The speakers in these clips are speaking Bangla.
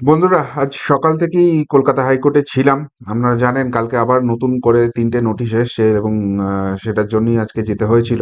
বন্ধুরা, আজ সকাল থেকেই কলকাতা হাইকোর্টে ছিলাম। আপনারা জানেন, কালকে আবার নতুন করে তিনটে নোটিশ এসছে এবং সেটার জন্যই আজকে যেতে হয়েছিল।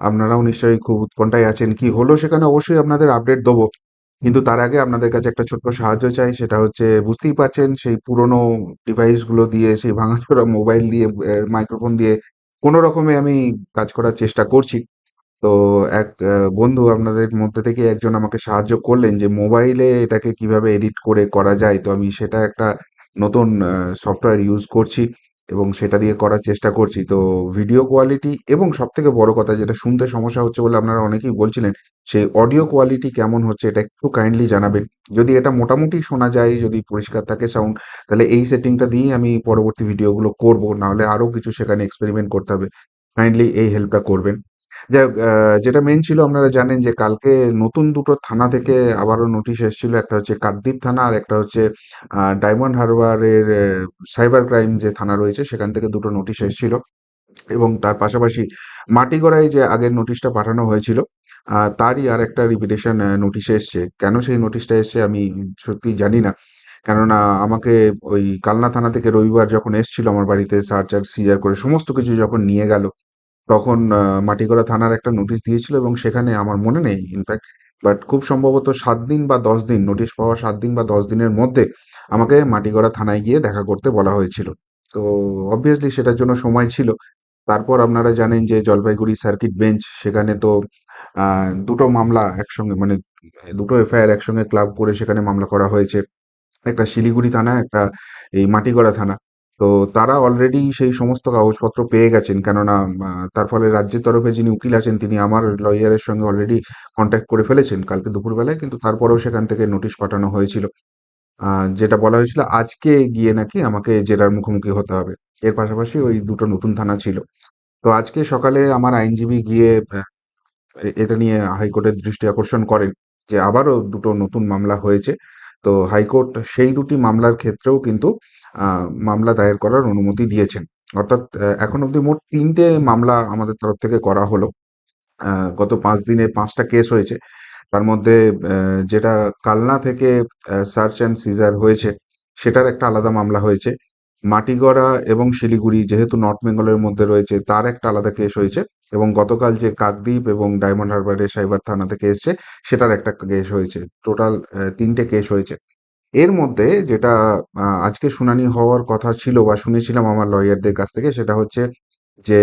আপনারাও নিশ্চয়ই খুব উৎকণ্ঠায় আছেন। কি হলো সেখানে অবশ্যই আপনাদের আপডেট দেবো। কিন্তু তার আগে আপনাদের কাছে একটা ছোট্ট সাহায্য চাই, সেটা হচ্ছে, বুঝতেই পারছেন, সেই পুরনো ডিভাইসগুলো দিয়ে, সেই ভাঙাচোরা মোবাইল দিয়ে মাইক্রোফোন দিয়ে কোনো রকমে আমি কাজ করার চেষ্টা করছি। তো এক বন্ধু আপনাদের মধ্যে থেকে একজন আমাকে সাহায্য করলেন যে মোবাইলে এটাকে কীভাবে এডিট করে করা যায়। তো আমি সেটা একটা নতুন সফটওয়্যার ইউজ করছি এবং সেটা দিয়ে করার চেষ্টা করছি। তো ভিডিও কোয়ালিটি এবং সব থেকে বড় কথা যেটা শুনতে সমস্যা হচ্ছে বলে আপনারা অনেকেই বলছিলেন, সেই অডিও কোয়ালিটি কেমন হচ্ছে এটা একটু কাইন্ডলি জানাবেন। যদি এটা মোটামুটি শোনা যায়, যদি পরিষ্কার থাকে সাউন্ড, তাহলে এই সেটিংটা দিয়েই আমি পরবর্তী ভিডিওগুলো করব। নাহলে আরও কিছু সেখানে এক্সপেরিমেন্ট করতে হবে। কাইন্ডলি এই হেল্পটা করবেন। যেটা মেন ছিল, আপনারা জানেন যে কালকে নতুন দুটো থানা থেকে আবারও নোটিশ এসেছিল। একটা হচ্ছে কাকদ্বীপ থানা আর একটা হচ্ছে ডায়মন্ড হারবারের সাইবার ক্রাইম যে থানা রয়েছে, সেখান থেকে দুটো নোটিশ এসেছিল। এবং তার পাশাপাশি মাটিগড়ায় যে আগের নোটিশটা পাঠানো হয়েছিল তারই আর একটা রিপিটেশন নোটিশ এসছে। কেন সেই নোটিশটা এসছে আমি সত্যি জানি না। কেননা আমাকে ওই কালনা থানা থেকে রবিবার যখন এসছিল, আমার বাড়িতে সার্চ আর সিজার করে সমস্ত কিছু যখন নিয়ে গেল তখন মাটিগড়া থানার একটা নোটিশ দিয়েছিল এবং সেখানে আমার মনে নেই ইনফ্যাক্ট বাট খুব সম্ভবত সাত দিন বা ১০ দিন নোটিশ পাওয়ার সাত দিন বা ১০ দিনের মধ্যে আমাকে মাটিগড়া থানায় গিয়ে দেখা করতে বলা হয়েছিল। তো অবভিয়াসলি সেটার জন্য সময় ছিল। তারপর আপনারা জানেন যে জলপাইগুড়ি সার্কিট বেঞ্চ সেখানে তো দুটো মামলা একসঙ্গে মানে দুটো এফআইআর একসঙ্গে ক্লাব করে সেখানে মামলা করা হয়েছে। একটা শিলিগুড়ি থানা, একটা এই মাটিগড়া থানা। তো তারা অলরেডি সেই সমস্ত কাগজপত্র পেয়ে গেছেন। কেননা তার ফলে রাজ্যের তরফে যিনি উকিল আছেন, তিনি আমার লয়ারের সঙ্গে অলরেডি কনট্যাক্ট করে ফেলেছেন কালকে দুপুরবেলায়। কিন্তু তারপরেও সেখান থেকে নোটিশ পাঠানো হয়েছিল। যেটা বলা হয়েছিল, আজকে গিয়ে নাকি আমাকে জেরার মুখোমুখি হতে হবে। এর পাশাপাশি ওই দুটো নতুন থানা ছিল। তো আজকে সকালে আমার আইনজীবী গিয়ে এটা নিয়ে হাইকোর্টের দৃষ্টি আকর্ষণ করেন যে আবারও দুটো নতুন মামলা হয়েছে। তো হাইকোর্ট সেই দুটি মামলার ক্ষেত্রেও কিন্তু মামলা দায়ের করার অনুমতি দিয়েছেন। অর্থাৎ এখন অবধি মোট তিনটে মামলা আমাদের তরফ থেকে করা হলো। গত পাঁচ দিনে পাঁচটা কেস হয়েছে। তার মধ্যে যেটা কালনা থেকে সার্চ অ্যান্ড সিজার হয়েছে, সেটার একটা আলাদা মামলা হয়েছে। মাটিগড়া এবং শিলিগুড়ি যেহেতু নর্থ বেঙ্গলের মধ্যে রয়েছে, তার একটা আলাদা কেস হয়েছে এবং গতকাল যে কাকদ্বীপ এবং ডায়মন্ড হারবারের সাইবার থানা থেকে এসছে, সেটার একটা কেস হয়েছে। টোটাল তিনটে কেস হয়েছে। এর মধ্যে যেটা আজকে শুনানি হওয়ার কথা ছিল বা শুনেছিলাম আমার লয়ারদের কাছ থেকে সেটা হচ্ছে যে,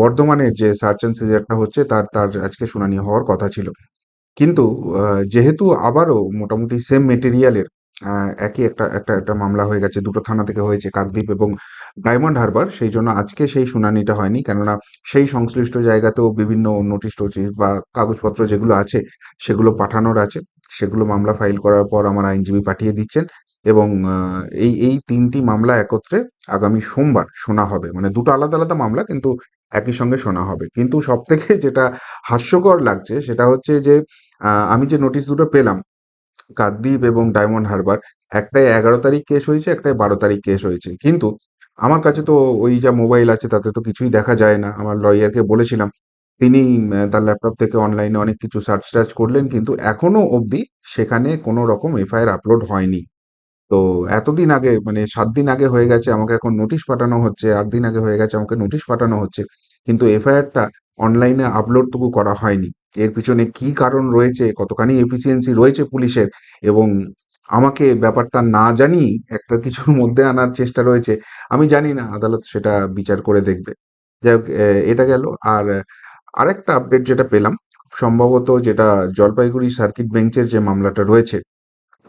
বর্ধমানের যে সার্চ অ্যান্ড সিজারটা হচ্ছে তার তার আজকে শুনানি হওয়ার কথা ছিল। কিন্তু যেহেতু আবারও মোটামুটি সেম মেটেরিয়ালের একই একটা একটা একটা মামলা হয়ে গেছে। দুটো থানা থেকে হয়েছে কাকদ্বীপ এবং ডায়মন্ড হারবার। সেই জন্য আজকে সেই শুনানিটা হয়নি। কেননা সেই সংশ্লিষ্ট জায়গাতেও বিভিন্ন নোটিশ-টোটিশ বা কাগজপত্র যেগুলো আছে সেগুলো পাঠানোর আছে। সেগুলো মামলা ফাইল করার পর আমার আইনজীবী পাঠিয়ে দিচ্ছেন এবং এই এই তিনটি মামলা একত্রে আগামী সোমবার শোনা হবে। মানে দুটো আলাদা, আলাদা মামলা কিন্তু একই সঙ্গে শোনা হবে। কিন্তু সব থেকে যেটা হাস্যকর লাগছে সেটা হচ্ছে যে আমি যে নোটিশ দুটো পেলাম, কাকদ্বীপ এবং ডায়মন্ড হারবার, একটাই এগারো তারিখ কেস হয়েছে, একটায় ১২ তারিখ কেস হয়েছে। কিন্তু আমার কাছে তো ওই যা মোবাইল আছে তাতে তো কিছুই দেখা যায় না। আমার লয়ারকে বলেছিলাম। তিনি তার ল্যাপটপ থেকে অনলাইনে অনেক কিছু সার্চ-টার্চ করলেন কিন্তু এখনও অবধি সেখানে কোনো রকম এফআইআর আপলোড হয়নি। তো এতদিন আগে মানে সাত দিন আগে হয়ে গেছে আমাকে এখন নোটিশ পাঠানো হচ্ছে, আট দিন আগে হয়ে গেছে আমাকে নোটিশ পাঠানো হচ্ছে। কিন্তু এফআইআরটা অনলাইনে আপলোডটুকু করা হয়নি। এর পিছনে কি কারণ রয়েছে, কতখানি এফিসিয়েন্সি রয়েছে পুলিশের এবং আমাকে ব্যাপারটা না জানিয়েই একটা কিছুর মধ্যে আনার চেষ্টা রয়েছে। আমি জানি না আদালত সেটা বিচার করে দেখবে। যাই হোক এটা গেল। আর আরেকটা আপডেট যেটা পেলাম, সম্ভবত যেটা জলপাইগুড়ি সার্কিট বেঞ্চের যে মামলাটা রয়েছে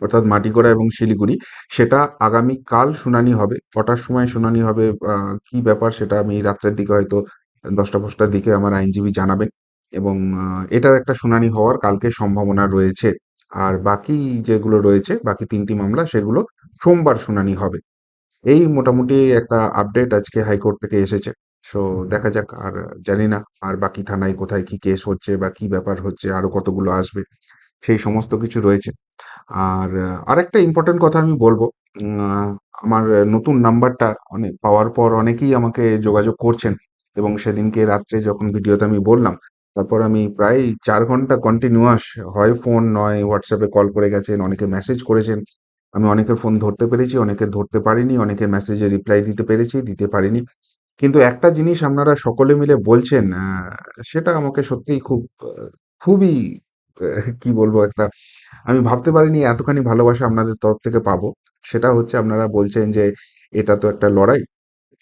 অর্থাৎ মাটিগড়া এবং শিলিগুড়ি সেটা আগামীকাল শুনানি হবে। কটার সময় শুনানি হবে কি ব্যাপার সেটা আমি রাত্রের দিকে হয়তো ১০টা-১৫টার দিকে আমার আইনজীবী জানাবেন এবং এটার একটা শুনানি হওয়ার কালকে সম্ভাবনা রয়েছে। আর বাকি যেগুলো রয়েছে, বাকি তিনটি মামলা সেগুলো সোমবার শুনানি হবে। এই মোটামুটি একটা আপডেট আজকে হাইকোর্ট থেকে এসেছে। সো দেখা যাক আর জানি না আর বাকি থানায় কোথায় কি কেস হচ্ছে বা কি ব্যাপার হচ্ছে, আরও কতগুলো আসবে। সেই সমস্ত কিছু রয়েছে। আর আরেকটা ইম্পোর্টেন্ট কথা আমি বলব। আমার নতুন নাম্বারটা অনেক পাওয়ার পর অনেকেই আমাকে যোগাযোগ করছেন এবং সেদিনকে রাত্রে যখন ভিডিওতে আমি বললাম, তারপর আমি প্রায় চার ঘণ্টা কন্টিনিউয়াস হয় ফোন নয় হোয়াটসঅ্যাপে কল করে গেছেন, অনেকে মেসেজ করেছেন আমি অনেকের ফোন ধরতে পেরেছি, অনেকের ধরতে পারিনি, অনেকের মেসেজে রিপ্লাই দিতে পেরেছি, দিতে পারিনি। কিন্তু একটা জিনিস আপনারা সকলে মিলে বলছেন সেটা আমাকে সত্যিই খুব খুবই কি বলব একটা আমি ভাবতে পারিনি এতখানি ভালোবাসা আপনাদের তরফ থেকে পাবো। সেটা হচ্ছে আপনারা বলছেন যে, "এটা তো একটা লড়াই"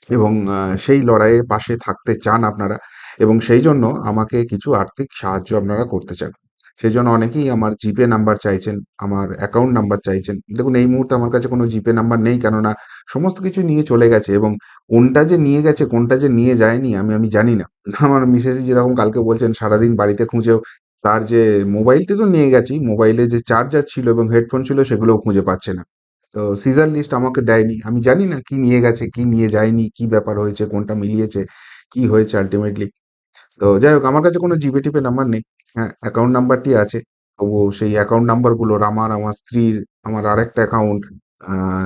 এবং সেই লড়াইয়ে পাশে থাকতে চান আপনারা এবং সেই জন্য আমাকে কিছু আর্থিক সাহায্য আপনারা করতে চান। সেই জন্য অনেকেই আমার জিপে নাম্বার চাইছেন, আমার অ্যাকাউন্ট নাম্বার চাইছেন। দেখুন এই মুহূর্তে আমার কাছে কোনো জিপে নাম্বার নেই কেননা সমস্ত কিছু নিয়ে চলে গেছে এবং কোনটা যে নিয়ে গেছে, কোনটা যে নিয়ে যায়নি আমি আমি জানি না। আমার মিসেস যেরকম কালকে বলছেন সারাদিন বাড়িতে খুঁজেও তার যে মোবাইলটি তো নিয়ে গেছি মোবাইলে যে চার্জার ছিল এবং হেডফোন ছিল সেগুলোও খুঁজে পাচ্ছে না। তো সিজার লিস্ট আমাকে দেয়নি। আমি জানি না কি নিয়ে গেছে, কি নিয়ে যায়নি, কি ব্যাপার হয়েছে, কোনটা মিলিয়েছে, কি হয়েছে আল্টিমেটলি। তো যাই হোক আমার কাছে কোনো জিপে-টিপে নাম্বার নেই। হ্যাঁ, অ্যাকাউন্ট নাম্বারটি আছে। তবুও সেই অ্যাকাউন্ট নাম্বারগুলোর আমার, আমার স্ত্রীর, আমার আরেকটা অ্যাকাউন্ট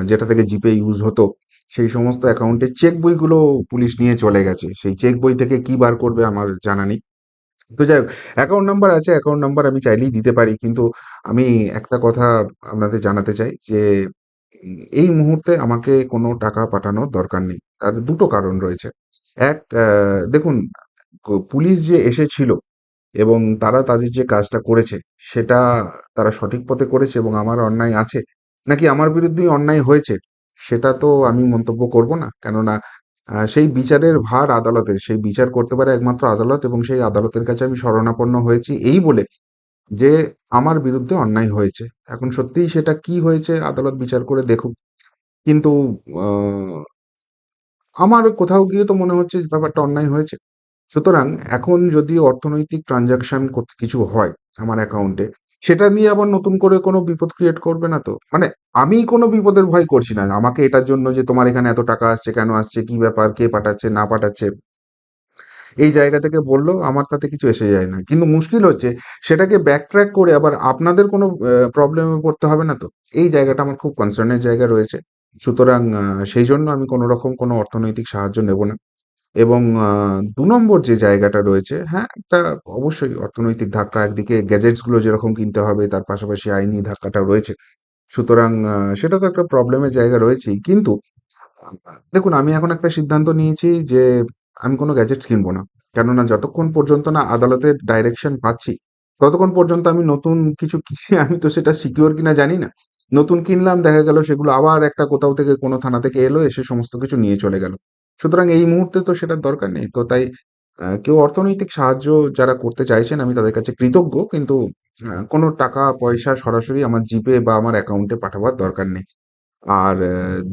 যেটা থেকে জিপে ইউজ হতো, সেই সমস্ত অ্যাকাউন্টের চেক বইগুলো পুলিশ নিয়ে চলে গেছে। সেই চেক বই থেকে কি বার করবে আমার জানা নেই। তো যাই হোক অ্যাকাউন্ট নাম্বার আছে, অ্যাকাউন্ট নাম্বার আমি চাইলেই দিতে পারি। কিন্তু আমি একটা কথা আপনাদের জানাতে চাই যে, এই মুহূর্তে আমাকে কোনো টাকা পাঠানোর দরকার নেই। তার দুটো কারণ রয়েছে। এক দেখুন পুলিশ যে এসেছিল এবং তারা তাদের যে কাজটা করেছে, সেটা তারা সঠিক পথে করেছে এবং আমার অন্যায় আছে, নাকি আমার বিরুদ্ধেই অন্যায় হয়েছে, সেটা তো আমি মন্তব্য করব না। কেননা সেই বিচারের ভার আদালতের। সেই বিচার করতে পারে একমাত্র আদালত এবং সেই আদালতের কাছে আমি শরণাপন্ন হয়েছি এই বলে যে আমার বিরুদ্ধে অন্যায় হয়েছে। এখন সত্যিই সেটা কি হয়েছে আদালত বিচার করে দেখুক। কিন্তু আমার কোথাও গিয়ে তো মনে হচ্ছে ব্যাপারটা অন্যায় হয়েছে। সুতরাং এখন যদি অর্থনৈতিক ট্রানজাকশন কিছু হয় আমার অ্যাকাউন্টে, সেটা নিয়ে আবার নতুন করে কোনো বিপদ ক্রিয়েট করবে না তো? মানে আমি কোনো বিপদের ভয় করছি না। আমাকে এটার জন্য যে তোমার এখানে এত টাকা আসছে, কেন আসছে, কি ব্যাপার, কে পাঠাচ্ছে, না পাঠাচ্ছে, এই জায়গা থেকে বললেও আমার তাতে কিছু এসে যায় না। কিন্তু মুশকিল হচ্ছে সেটাকে ব্যাক ট্র্যাক করে আবার আপনাদের কোনো প্রবলেমে পড়তে হবে না তো? এই জায়গাটা আমার খুব কনসার্নের জায়গা রয়েছে। সুতরাং সেই জন্য আমি কোনো রকম কোনো অর্থনৈতিক সাহায্য নেব না। এবং দু নম্বর যে জায়গাটা রয়েছে, হ্যাঁ, একটা অবশ্যই অর্থনৈতিক ধাক্কা একদিকে গ্যাজেটসগুলো যেরকম কিনতে হবে তার পাশাপাশি আইনি ধাক্কাটা রয়েছে। সুতরাং সেটা তো একটা প্রবলেমের জায়গা রয়েছেই। কিন্তু দেখুন আমি এখন একটা সিদ্ধান্ত নিয়েছি যে আমি কোনো গ্যাজেটস কিনবো না। কেননা যতক্ষণ পর্যন্ত না আদালতের ডাইরেকশন পাচ্ছি, ততক্ষণ পর্যন্ত আমি নতুন কিছু কিনে আমি তো সেটা সিকিউর কিনা জানি না। নতুন কিনলাম দেখা গেল সেগুলো আবার একটা কোথাও থেকে কোনো থানা থেকে এলো এসে সমস্ত কিছু নিয়ে চলে গেল। সুতরাং এই মুহূর্তে তো সেটার দরকার নেই। তো তাই কেউ অর্থনৈতিক সাহায্য যারা করতে চাইছেন আমি তাদের কাছে কৃতজ্ঞ। কিন্তু কোনো টাকা-পয়সা সরাসরি আমার জিপে বা আমার অ্যাকাউন্টে পাঠাবার দরকার নেই। আর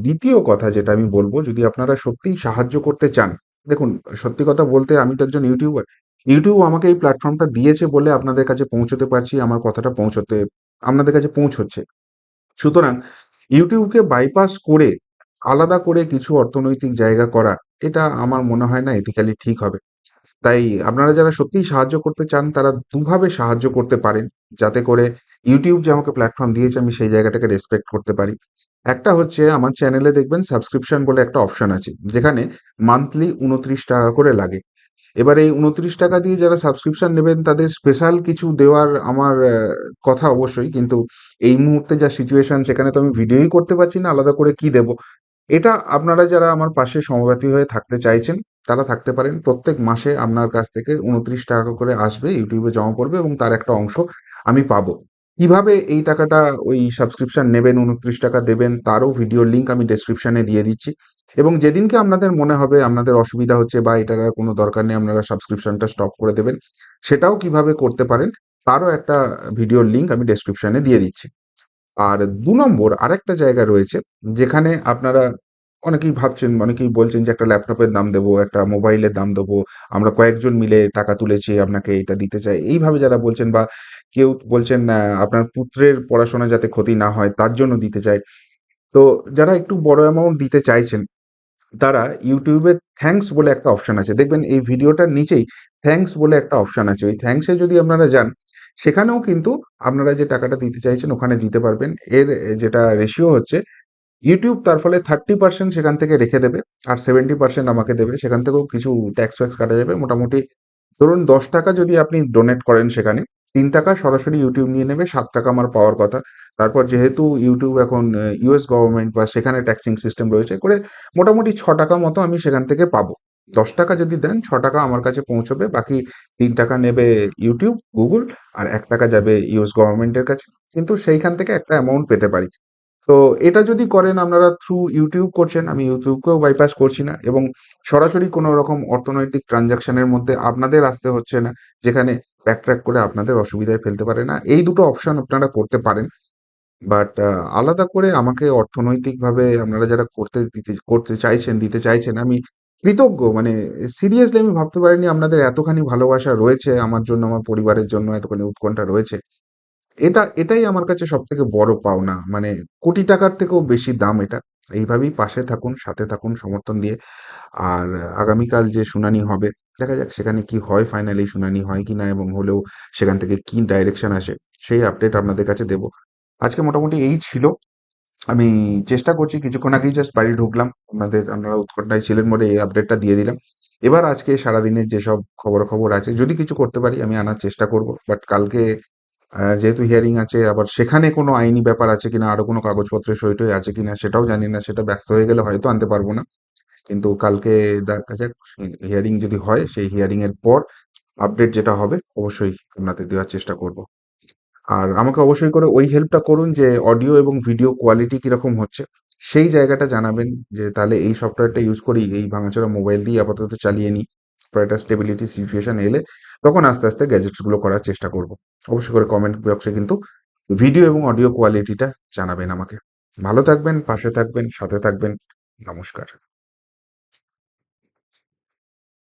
দ্বিতীয় কথা যেটা আমি বলব যদি আপনারা সত্যিই সাহায্য করতে চান, দেখুন সত্যি কথা বলতে আমি তো একজন ইউটিউবার। ইউটিউব আমাকে এই প্ল্যাটফর্মটা দিয়েছে বলে আপনাদের কাছে পৌঁছতে পারছি, আমার কথাটা পৌঁছতে আপনাদের কাছে পৌঁছচ্ছে। সুতরাং ইউটিউবকে বাইপাস করে আলাদা করে কিছু অর্থনৈতিক জায়গা করা, এটা আমার মনে হয় না এথিক্যালি ঠিক হবে। তাই আপনারা যারা সত্যিই সাহায্য করতে চান তারা দুভাবে সাহায্য করতে পারেন। যাতে করে ইউটিউব যে আমাকে প্ল্যাটফর্ম দিয়েছে আমি সেই জায়গাটাকে রেসপেক্ট করতে পারি। একটা হচ্ছে আমার চ্যানেলে দেখবেন সাবস্ক্রিপশন বলে একটা অপশন আছে। যেখানে মান্থলি ৳২৯ করে লাগে। এবার এই ৳২৯ দিয়ে যারা সাবস্ক্রিপশন নেবেন তাদের স্পেশাল কিছু দেওয়ার আমার কথা অবশ্যই। কিন্তু এই মুহূর্তে যা সিচুয়েশন সেখানে তো আমি ভিডিওই করতে পারছি না আলাদা করে কি দেব? এটা আপনারা যারা আমার পাশে সমব্যাথী হয়ে থাকতে চাইছেন, তারা থাকতে পারেন। প্রত্যেক মাসে আপনার কাছ থেকে ৳২৯ করে আসবে, ইউটিউবে জমা পড়বে এবং তার একটা অংশ আমি পাবো। কীভাবে এই টাকাটা ওই সাবস্ক্রিপশন নেবেন, ৳২৯ দেবেন তারও ভিডিওর লিঙ্ক আমি ডেসক্রিপশনে দিয়ে দিচ্ছি। এবং যেদিনকে আপনাদের মনে হবে আপনাদের অসুবিধা হচ্ছে বা এটার আর কোনো দরকার নেই আপনারা সাবস্ক্রিপশনটা স্টপ করে দেবেন, সেটাও কীভাবে করতে পারেন তারও একটা ভিডিওর লিঙ্ক আমি ডেসক্রিপশনে দিয়ে দিচ্ছি। আর দু নম্বর আরেকটা জায়গা রয়েছে যেখানে আপনারা অনেকেই ভাবছেন, অনেকেই বলছেন যে একটা ল্যাপটপের দাম দেবো, একটা মোবাইলের দাম দেবো। আমরা কয়েকজন মিলে টাকা তুলেছি আপনাকে এটা দিতে চাই। এইভাবে যারা বলছেন বা কেউ বলছেন আপনার পুত্রের পড়াশোনা যাতে ক্ষতি না হয় তার জন্য দিতে চাই। তো যারা একটু বড় অ্যামাউন্ট দিতে চাইছেন, তারা এ থ্যাংকস বলে একটা অপশন আছে। দেখবেন এই ভিডিওটার নিচেই থ্যাংকস বলে একটা অপশন আছে। ওই থ্যাংকস যদি আপনারা যান, সেখানেও কিন্তু আপনারা যে টাকাটা দিতে চাইছেন ওখানে দিতে পারবেন। এর যেটা রেশিও হচ্ছে YouTube তার ফলে 30% সেখান থেকে রেখে দেবে। আর 70% আমাকে দেবে। সেখান থেকেও কিছু ট্যাক্স-ফ্যাক্স কাটা যাবে। মোটামুটি ধরুন ৳১০ যদি আপনি ডোনেট করেন সেখানে, তিন টাকা সরাসরি ইউটিউব নিয়ে নেবে সাত টাকা আমার পাওয়ার কথা তারপর যেহেতু ইউটিউব এখন ইউএস গভর্নমেন্ট বা সেখানে ট্যাক্সিং সিস্টেম রয়েছে করে মোটামুটি ছ টাকা মতো আমি সেখান থেকে পাবো দশ টাকা যদি দেন ছ টাকা আমার কাছে পৌঁছবে বাকি তিন টাকা নেবে ইউটিউব গুগল আর এক টাকা যাবে ইউএস গভর্নমেন্টের কাছে কিন্তু সেইখান থেকে একটা অ্যামাউন্ট পেতে পারি তো এটা যদি করেন আপনারা থ্রু ইউটিউব করছেন, আমি ইউটিউবকেও বাইপাস করছি না এবং সরাসরি কোনো রকম অর্থনৈতিক ট্রানজাকশনের মধ্যে আপনাদের আসতে হচ্ছে না, যেখানে ব্যাকট্র্যাক করে আপনাদের অসুবিধায় ফেলতে পারে না। এই দুটো অপশন আপনারা করতে পারেন। বাট আলাদা করে আমাকে অর্থনৈতিকভাবে আপনারা যারা করতে দিতে, করতে চাইছেন, দিতে চাইছেন, আমি কৃতজ্ঞ। মানে সিরিয়াসলি আমি ভাবতে পারিনি আপনাদের এতখানি ভালোবাসা রয়েছে আমার জন্য, আমার পরিবারের জন্য, এতখানি উৎকণ্ঠা রয়েছে। এটা এটাই আমার কাছে সব থেকে বড় পাওনা। মানে কোটি টাকার থেকেও বেশি দাম এটা। এইভাবেই পাশে থাকুন, সাথে থাকুন সমর্থন দিয়ে। আর আগামীকাল যে শুনানি হবে, দেখা যাক সেখানে কি হয় ফাইনালি শুনানি হয় কিনা এবং হলেও সেখান থেকে কি ডাইরেকশন আসে, সেই আপডেট আপনাদের কাছে দেব। আজকে মোটামুটি এই ছিল। আমি চেষ্টা করছি কিছুক্ষণ আগেই জাস্ট বাড়ি ঢুকলাম। আপনাদের আপনারা উৎকণ্ঠায় ছিলেন বলে এই আপডেটটা দিয়ে দিলাম। এবার আজকে সারাদিনের যেসব খবরাখবর আছে যদি কিছু করতে পারি আমি আনার চেষ্টা করব। বাট কালকে যেহেতু হিয়ারিং আছে আবার সেখানে কোনো আইনি ব্যাপার আছে কিনা, আরও কোনো কাগজপত্রে সই-টই আছে কিনা সেটাও জানি না। সেটা ব্যস্ত হয়ে গেলে হয়তো আনতে পারব না। কিন্তু কালকে দেখা যাক হিয়ারিং যদি হয় সেই হিয়ারিং এর পর আপডেট যেটা হবে অবশ্যই আপনাদের দেওয়ার চেষ্টা করব। আর আমাকে অবশ্যই করে ওই হেল্পটা করুন যে অডিও এবং ভিডিও কোয়ালিটি কীরকম হচ্ছে। সেই জায়গাটা জানাবেন যে তাহলে এই সফটওয়্যারটা ইউজ করি, এই ভাঙাচোরা মোবাইল দিয়েই আপাতত চালিয়ে নিই। একটা স্টেবিলিটি সিচুয়েশন এলে তখন আস্তে, আস্তে গ্যাজেটসগুলো করার চেষ্টা করব। অবশ্যই করে কমেন্ট বক্সে কিন্তু ভিডিও এবং অডিও কোয়ালিটিটা জানাবেন আমাকে। ভালো থাকবেন, পাশে থাকবেন, সাথে থাকবেন। নমস্কার।